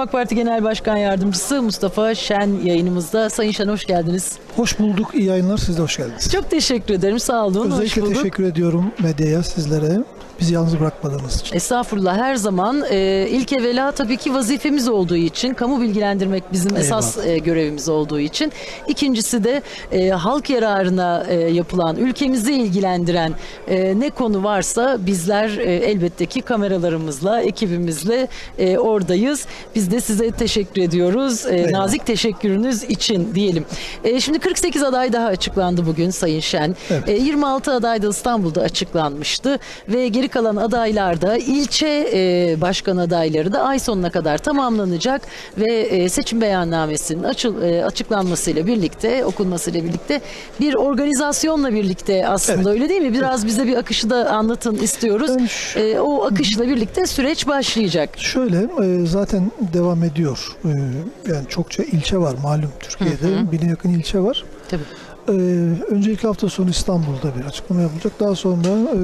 AK Parti Genel Başkan Yardımcısı Mustafa Şen yayınımızda. Sayın Şen hoş geldiniz. Hoş bulduk, iyi yayınlar. Siz de hoş geldiniz. Çok teşekkür ederim. Sağ olun. hoş Özellikle bulduk. teşekkür ediyorum medyaya, sizlere. Bizi yalnız bırakmadığınız için. Estağfurullah her zaman e, ilk evvela tabii ki vazifemiz olduğu için kamu bilgilendirmek bizim esas e, görevimiz olduğu için ikincisi de e, halk yararına e, yapılan ülkemizi ilgilendiren e, ne konu varsa bizler e, elbette ki kameralarımızla ekibimizle e, oradayız. Biz de size teşekkür ediyoruz. E, Eyvallah. nazik teşekkürünüz için diyelim. E, şimdi 48 aday daha açıklandı bugün Sayın Şen. Evet. E, 26 aday da İstanbul'da açıklanmıştı ve geri kalan adaylarda ilçe e, başkan adayları da ay sonuna kadar tamamlanacak ve e, seçim beyannamesinin açıl, e, açıklanmasıyla birlikte okunmasıyla birlikte bir organizasyonla birlikte aslında Evet. öyle değil mi? Biraz bize bir akışı da anlatın istiyoruz. Şu- E, o akışla birlikte süreç başlayacak. Şöyle, e, zaten devam ediyor. E, Yani çokça ilçe var malum Türkiye'de. Bine yakın ilçe var. Tabii. E, Öncelikle hafta sonu İstanbul'da bir açıklama yapılacak. Daha sonra e,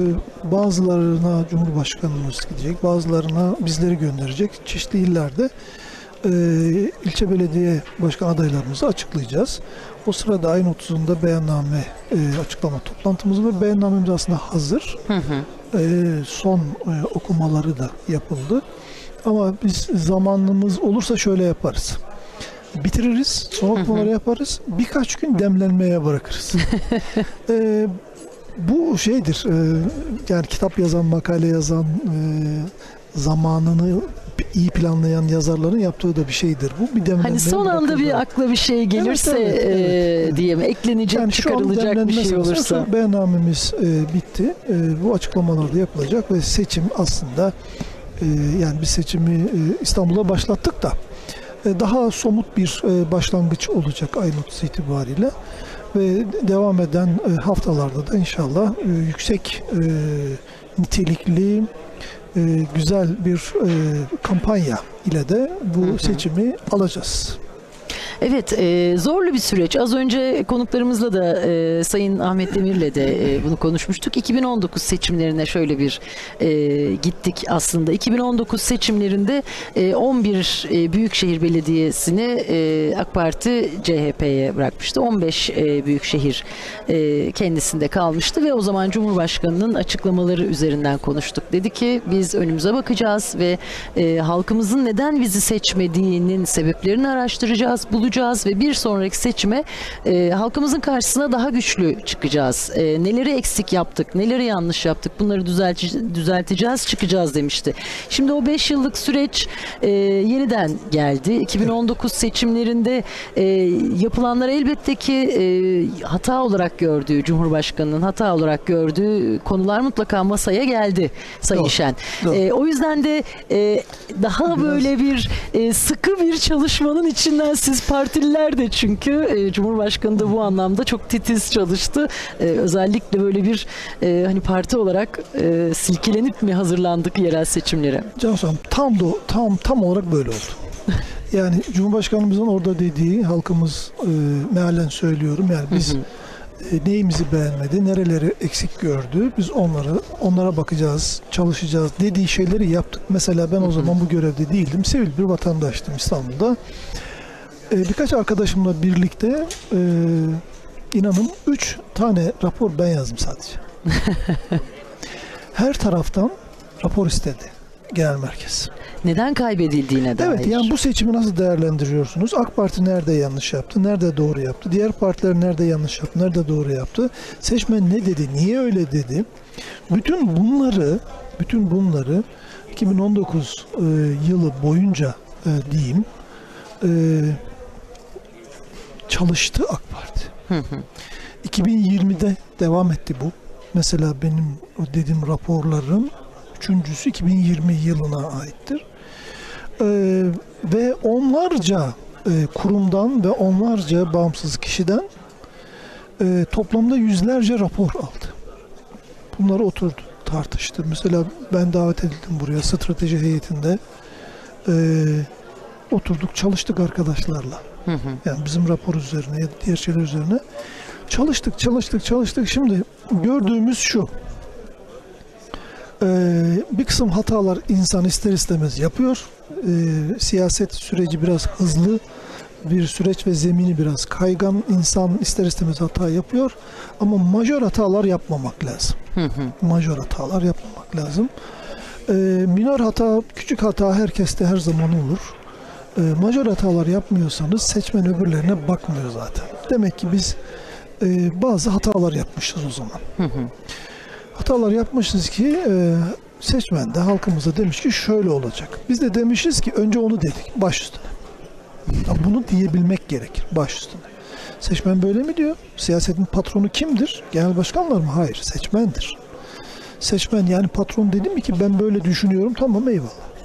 bazılarına Cumhurbaşkanımız gidecek, bazılarına bizleri gönderecek. Çeşitli illerde e, ilçe belediye başkan adaylarımızı açıklayacağız. O sırada ayın 30'unda beyanname e, açıklama toplantımız var. Beyannamemiz aslında hazır. Hı hı. Ee, son e, okumaları da yapıldı. Ama biz zamanımız olursa şöyle yaparız. Bitiririz, son okumaları yaparız. Birkaç gün demlenmeye bırakırız. Ee, bu şeydir. e, yani kitap yazan, makale yazan, e, zamanını iyi planlayan yazarların yaptığı da bir şeydir. Bu bir demlenmeye Hani son anda bir akla bir şey gelirse evet, evet, e, evet. diye mi eklenecek, Yani çıkarılacak bir demlenme şey olursa. Beyannamemiz e, bitti. E, bu açıklamalar da yapılacak ve seçim aslında e, yani bir seçimi e, İstanbul'a başlattık da e, daha somut bir e, başlangıç olacak 30 itibariyle ve devam eden e, haftalarda da inşallah e, yüksek e, nitelikli e, güzel bir e, kampanya ile de bu seçimi alacağız. Evet, e, zorlu bir süreç. Az önce konuklarımızla da e, Sayın Ahmet Demir'le de e, bunu konuşmuştuk. 2019 seçimlerine şöyle bir e, gittik aslında. 2019 seçimlerinde e, 11 e, büyükşehir belediyesini e, AK Parti CHP'ye bırakmıştı. 15 e, büyükşehir e, kendisinde kalmıştı ve o zaman Cumhurbaşkanı'nın açıklamaları üzerinden konuştuk. Dedi ki biz önümüze bakacağız ve e, halkımızın neden bizi seçmediğinin sebeplerini araştıracağız, bulacağız ve bir sonraki seçime e, halkımızın karşısına daha güçlü çıkacağız. E, neleri eksik yaptık, neleri yanlış yaptık bunları düzeltici- düzelteceğiz, çıkacağız demişti. Şimdi o 5 yıllık süreç e, yeniden geldi. 2019 seçimlerinde e, yapılanlar elbette ki e, hata olarak gördüğü, Cumhurbaşkanı'nın hata olarak gördüğü konular mutlaka masaya geldi Sayın Doğru, Şen. doğru. E, o yüzden de e, daha böyle bir e, sıkı bir çalışmanın içinden siz partililer de çünkü e, Cumhurbaşkanı da bu anlamda çok titiz çalıştı. E, özellikle böyle bir e, hani parti olarak e, silkelenip mi hazırlandık yerel seçimlere? Cansu Hanım tam da tam tam olarak böyle oldu. Yani Cumhurbaşkanımızın orada dediği halkımız e, mealen söylüyorum yani biz e, neyimizi beğenmedi, nereleri eksik gördü. Biz onları onlara bakacağız, çalışacağız dediği şeyleri yaptık. Mesela ben o zaman bu görevde değildim. Sivil bir vatandaştım İstanbul'da. E, birkaç arkadaşımla birlikte e, inanın 3 tane rapor ben yazdım sadece. Her taraftan rapor istedi genel merkez. Neden kaybedildiğine dair. Evet yani bu seçimi nasıl değerlendiriyorsunuz? AK Parti nerede yanlış yaptı? Nerede doğru yaptı? Diğer partiler nerede yanlış yaptı? Nerede doğru yaptı? Seçmen ne dedi? Niye öyle dedi? Bütün bunları bütün bunları 2019 e, yılı boyunca e, diyeyim e, çalıştı AK Parti. 2020'de devam etti bu. Mesela benim o dediğim raporların üçüncüsü 2020 yılına aittir. Ee, ve onlarca e, kurumdan ve onlarca bağımsız kişiden e, toplamda yüzlerce rapor aldı. Bunları oturdu, tartıştı. Mesela ben davet edildim buraya strateji heyetinde. E, oturduk, çalıştık arkadaşlarla. Hı hı. Yani bizim rapor üzerine ya da diğer şeyler üzerine çalıştık, çalıştık, çalıştık. Şimdi gördüğümüz şu. Ee, bir kısım hatalar insan ister istemez yapıyor. Ee, siyaset süreci biraz hızlı bir süreç ve zemini biraz kaygan. İnsan ister istemez hata yapıyor. Ama majör hatalar yapmamak lazım. Hı hı. Majör hatalar yapmamak lazım. Ee, minor hata, küçük hata herkeste her zaman olur. Ee, majör hatalar yapmıyorsanız seçmen öbürlerine bakmıyor zaten. Demek ki biz e, bazı hatalar yapmışız o zaman. Hı hı. Hatalar yapmışız ki e, seçmen de halkımıza demiş ki şöyle olacak. Biz de demişiz ki önce onu dedik baş üstüne. Ya bunu diyebilmek gerekir baş üstüne. Seçmen böyle mi diyor? Siyasetin patronu kimdir? Genel başkanlar mı? Hayır, seçmendir. Seçmen yani patron dedi mi ki ben böyle düşünüyorum tamam eyvallah.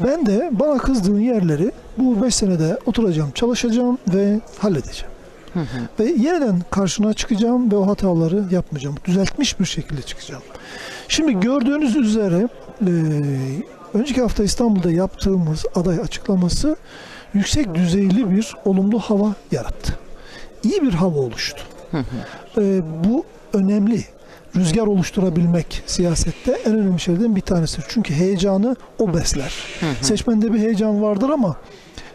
Ben de bana kızdığın yerleri bu 5 senede oturacağım, çalışacağım ve halledeceğim. Hı hı. Ve yeniden karşına çıkacağım ve o hataları yapmayacağım. Düzeltmiş bir şekilde çıkacağım. Şimdi gördüğünüz üzere e, önceki hafta İstanbul'da yaptığımız aday açıklaması yüksek düzeyli bir olumlu hava yarattı. İyi bir hava oluştu. Hı hı. E, bu önemli. Rüzgar oluşturabilmek siyasette en önemli şeylerden bir tanesidir. Çünkü heyecanı o besler. Hı hı. Seçmende bir heyecan vardır ama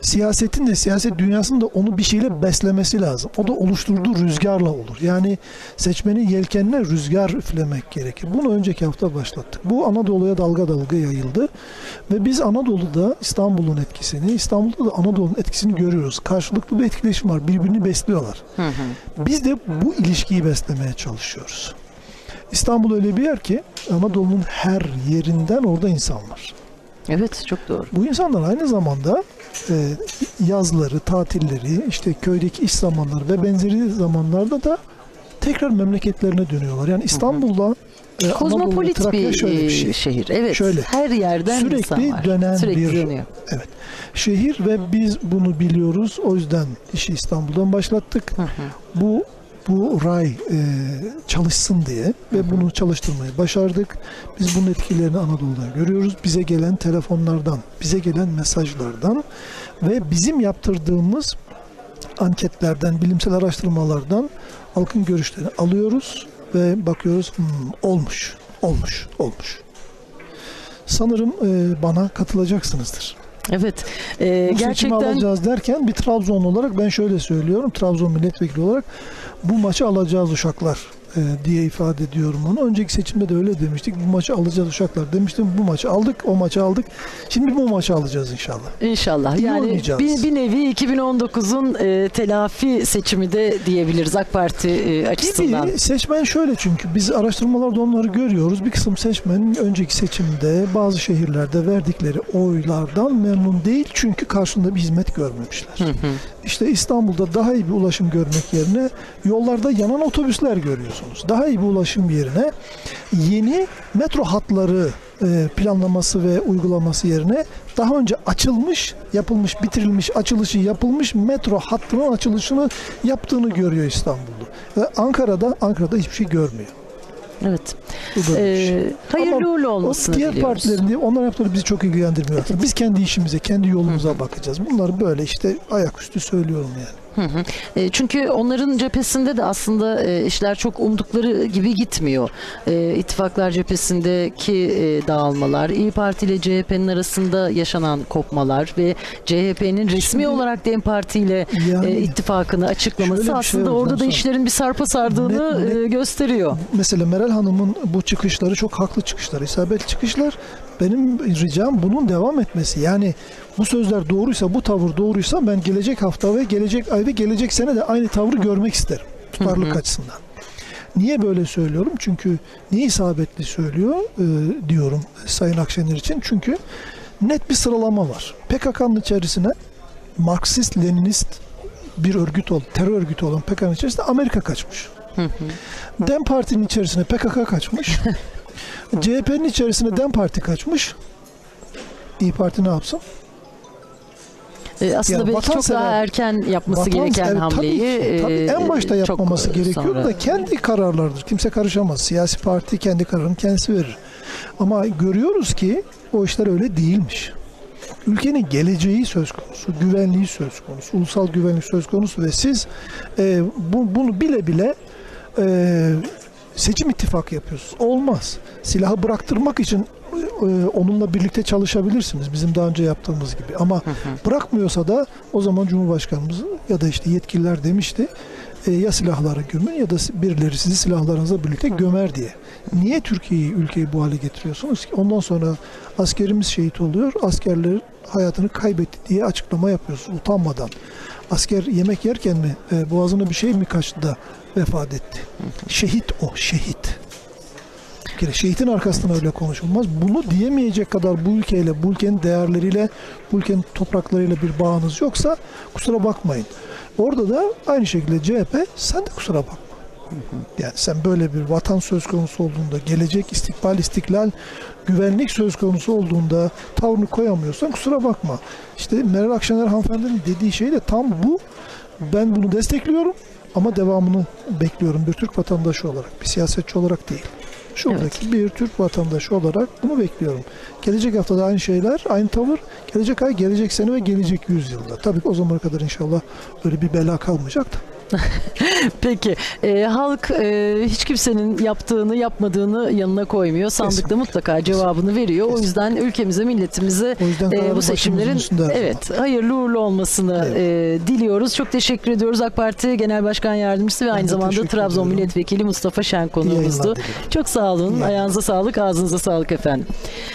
siyasetin de siyaset dünyasının da onu bir şeyle beslemesi lazım. O da oluşturduğu rüzgarla olur. Yani seçmenin yelkenine rüzgar üflemek gerekir. Bunu önceki hafta başlattık. Bu Anadolu'ya dalga dalga yayıldı. Ve biz Anadolu'da İstanbul'un etkisini, İstanbul'da da Anadolu'nun etkisini görüyoruz. Karşılıklı bir etkileşim var. Birbirini besliyorlar. Hı hı. Biz de bu ilişkiyi beslemeye çalışıyoruz. İstanbul öyle bir yer ki Anadolu'nun her yerinden orada insan var. Evet çok doğru. Bu insanlar aynı zamanda e, yazları, tatilleri, işte köydeki iş zamanları ve benzeri zamanlarda da tekrar memleketlerine dönüyorlar. Yani İstanbul'la e, Kozmopolit bir şöyle bir e, şey. şehir. Evet. Şöyle. Her yerden Sürekli insan var. dönen Sürekli bir- dönüyor. Şehir ve biz bunu biliyoruz. O yüzden işi İstanbul'dan başlattık. Hı hı. Bu bu ray e, çalışsın diye ve bunu çalıştırmayı başardık. Biz bunun etkilerini Anadolu'da görüyoruz. Bize gelen telefonlardan, bize gelen mesajlardan ve bizim yaptırdığımız anketlerden, bilimsel araştırmalardan halkın görüşlerini alıyoruz ve bakıyoruz "Hmm, olmuş, olmuş, olmuş. Sanırım e, bana katılacaksınızdır. Evet. E, Bu seçimi gerçekten alacağız derken bir Trabzonlu olarak ben şöyle söylüyorum. Trabzon milletvekili olarak bu maçı alacağız uşaklar e, diye ifade ediyorum onu. Önceki seçimde de öyle demiştik. Bu maçı alacağız uşaklar demiştim. Bu maçı aldık, o maçı aldık. Şimdi bu maçı alacağız inşallah. İnşallah. İyi yani bir, bir nevi 2019'un e, telafi seçimi de diyebiliriz AK Parti e, açısından. Gibi seçmen şöyle çünkü biz araştırmalarda onları görüyoruz. Bir kısım seçmenin önceki seçimde bazı şehirlerde verdikleri oylardan memnun değil çünkü karşında bir hizmet görmemişler. Hı hı. İşte İstanbul'da daha iyi bir ulaşım görmek yerine yollarda yanan otobüsler görüyorsunuz. Daha iyi bir ulaşım yerine yeni metro hatları e, planlaması ve uygulaması yerine daha önce açılmış, yapılmış, bitirilmiş, açılışı yapılmış metro hattının açılışını yaptığını görüyor İstanbul'da. Ve Ankara'da Ankara'da hiçbir şey görmüyor. Evet. Bu da bir şey. E, hayırlı Ama uğurlu olmasını diğer diliyoruz. partilerin değil, onlar yaptıkları bizi çok ilgilendirmiyor. Biz kendi işimize, kendi yolumuza bakacağız. Bunları böyle işte ayaküstü söylüyorum yani. Hı hı. E, çünkü onların cephesinde de aslında e, işler çok umdukları gibi gitmiyor. E, ittifaklar cephesindeki e, dağılmalar, İyi Parti ile CHP'nin arasında yaşanan kopmalar ve CHP'nin resmi olarak DEM Parti ile Yani e, ittifakını açıklaması şey aslında orada da işlerin bir sarpa sardığını Net- net- e, gösteriyor. mesela Meral Hanım'ın bu çıkışları çok haklı çıkışlar, isabetli çıkışlar. Benim ricam bunun devam etmesi. Yani bu sözler doğruysa, bu tavır doğruysa ben gelecek hafta ve gelecek ay ve gelecek sene de aynı tavrı görmek isterim. Tutarlılık Hı hı. açısından. Niye böyle söylüyorum? Çünkü niye isabetli söylüyor e, diyorum Sayın Akşener için? Çünkü net bir sıralama var. PKK'nın içerisine Marksist, Leninist bir örgüt ol, terör örgütü olan PKK'nın içerisinde Amerika kaçmış. DEM Parti'nin içerisine PKK kaçmış. CHP'nin içerisine DEM Parti kaçmış. İyi Parti ne yapsın? E, aslında Yani belki çok daha erken yapması Vatan- gereken evet, hamleyi tabii, tabii. e, en başta yapmaması gerekiyor sonra- da kendi kararlarıdır. Kimse karışamaz. Siyasi parti kendi kararını kendisi verir. Ama görüyoruz ki o işler öyle değilmiş. Ülkenin geleceği söz konusu, güvenliği söz konusu, ulusal güvenlik söz konusu ve siz e, bu, bunu bile bile e, seçim ittifakı yapıyorsunuz. Olmaz. Silahı bıraktırmak için e, onunla birlikte çalışabilirsiniz bizim daha önce yaptığımız gibi. Ama bırakmıyorsa da o zaman Cumhurbaşkanımız ya da işte yetkililer demişti e, ya silahları gömün ya da birileri sizi silahlarınızla birlikte gömer diye. Niye Türkiye'yi, ülkeyi bu hale getiriyorsunuz ki? Ondan sonra askerimiz şehit oluyor, askerler hayatını kaybetti diye açıklama yapıyorsunuz utanmadan. Asker yemek yerken mi e, boğazına bir şey mi kaçtı da vefat etti? Şehit o, şehit. Bir kere şehitin arkasından öyle konuşulmaz. Bunu diyemeyecek kadar bu ülkeyle, bu ülkenin değerleriyle, bu ülkenin topraklarıyla bir bağınız yoksa kusura bakmayın. Orada da aynı şekilde CHP sen de kusura bakma. Yani sen böyle bir vatan söz konusu olduğunda, gelecek, istikbal, istiklal, güvenlik söz konusu olduğunda tavrını koyamıyorsan kusura bakma. İşte Meral Akşener hanımefendinin dediği şey de tam bu. Ben bunu destekliyorum ama devamını bekliyorum bir Türk vatandaşı olarak, bir siyasetçi olarak değil. Şuradaki bir Türk vatandaşı olarak bunu bekliyorum. Gelecek hafta da aynı şeyler, aynı tavır. Gelecek ay, gelecek sene ve gelecek yüzyılda. Tabii ki o zamana kadar inşallah öyle bir bela kalmayacak da. Peki e, halk e, hiç kimsenin yaptığını yapmadığını yanına koymuyor. Sandıkta Kesinlikle. mutlaka cevabını veriyor. O Kesinlikle. yüzden ülkemize, milletimize O yüzden e, bu seçimlerin evet hayırlı uğurlu olmasını e, diliyoruz. Çok teşekkür ediyoruz AK Parti Genel Başkan Yardımcısı ve aynı zamanda Trabzon ediyorum. Milletvekili Mustafa Şen konuğumuzdu. Çok sağ olun. Ayağınıza sağlık, ağzınıza sağlık efendim.